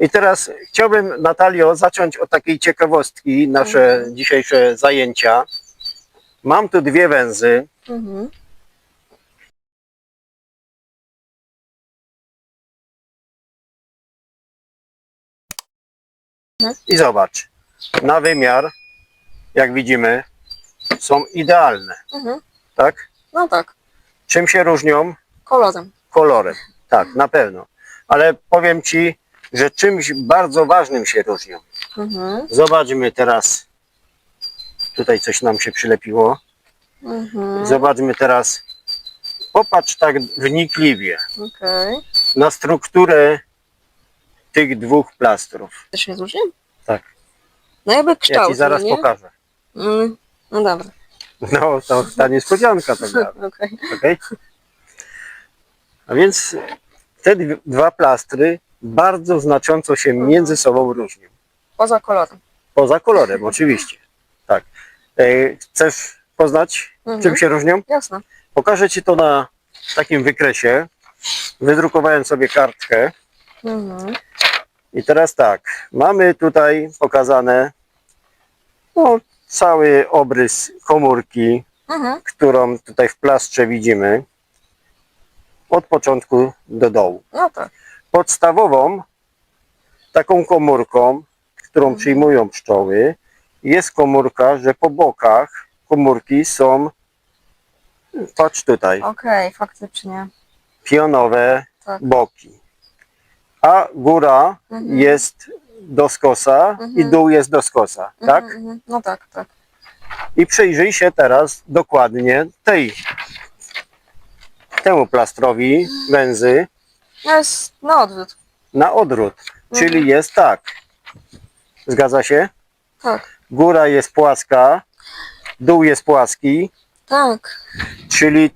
I teraz chciałbym, Natalio, zacząć od takiej ciekawostki, nasze dzisiejsze zajęcia. Mam tu dwie węzy. Mhm. I zobacz, na wymiar, jak widzimy, są idealne, Mhm. tak? No tak, Czym się różnią? kolorem. Kolorem. Tak, na pewno. Ale powiem Ci, że czymś bardzo ważnym się różnią. Mhm. Zobaczmy teraz. Tutaj coś nam się przylepiło. Mhm. Zobaczmy teraz. Popatrz tak wnikliwie Okej. na strukturę tych dwóch plastrów. Też się różni? Tak. No jakby Ja kształt, Ci zaraz nie? pokażę. Mm. No dobra. No, to ta niespodzianka była. Okej. Okej? A więc te dwa plastry bardzo znacząco się między sobą różnią. Poza kolorem. Poza kolorem, oczywiście. Tak. E, Chcesz poznać, Mhm. czym się różnią? Jasne. Pokażę Ci to na takim wykresie. Wydrukowałem sobie kartkę. Mhm. I teraz tak, mamy tutaj pokazane no, cały obrys komórki, Mhm. którą tutaj w plastrze widzimy od początku do dołu. No tak. Podstawową taką komórką, którą przyjmują pszczoły, jest komórka, że po bokach komórki są, patrz tutaj, Okej, faktycznie. pionowe Tak. boki. A góra Mhm. jest do skosa i Mhm. dół jest do skosa, tak? Mhm, mhm. No tak, tak. I przyjrzyj się teraz dokładnie tej, temu plastrowi węzy jest na odwrót. na odwrót, Mhm. czyli jest tak. Zgadza się? Tak. Góra jest płaska, dół jest płaski, Tak. czyli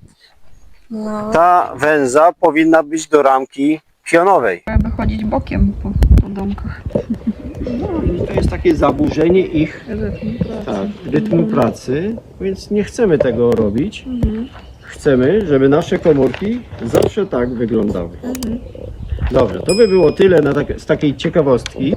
No. ta węza powinna być do ramki pionowej. Jakby chodzić bokiem po, po domkach. No i to jest takie zaburzenie ich tak, rytmu pracy, więc nie chcemy tego robić. Chcemy, żeby nasze komórki zawsze tak wyglądały. Dobrze, to by było tyle na tak, z takiej ciekawostki.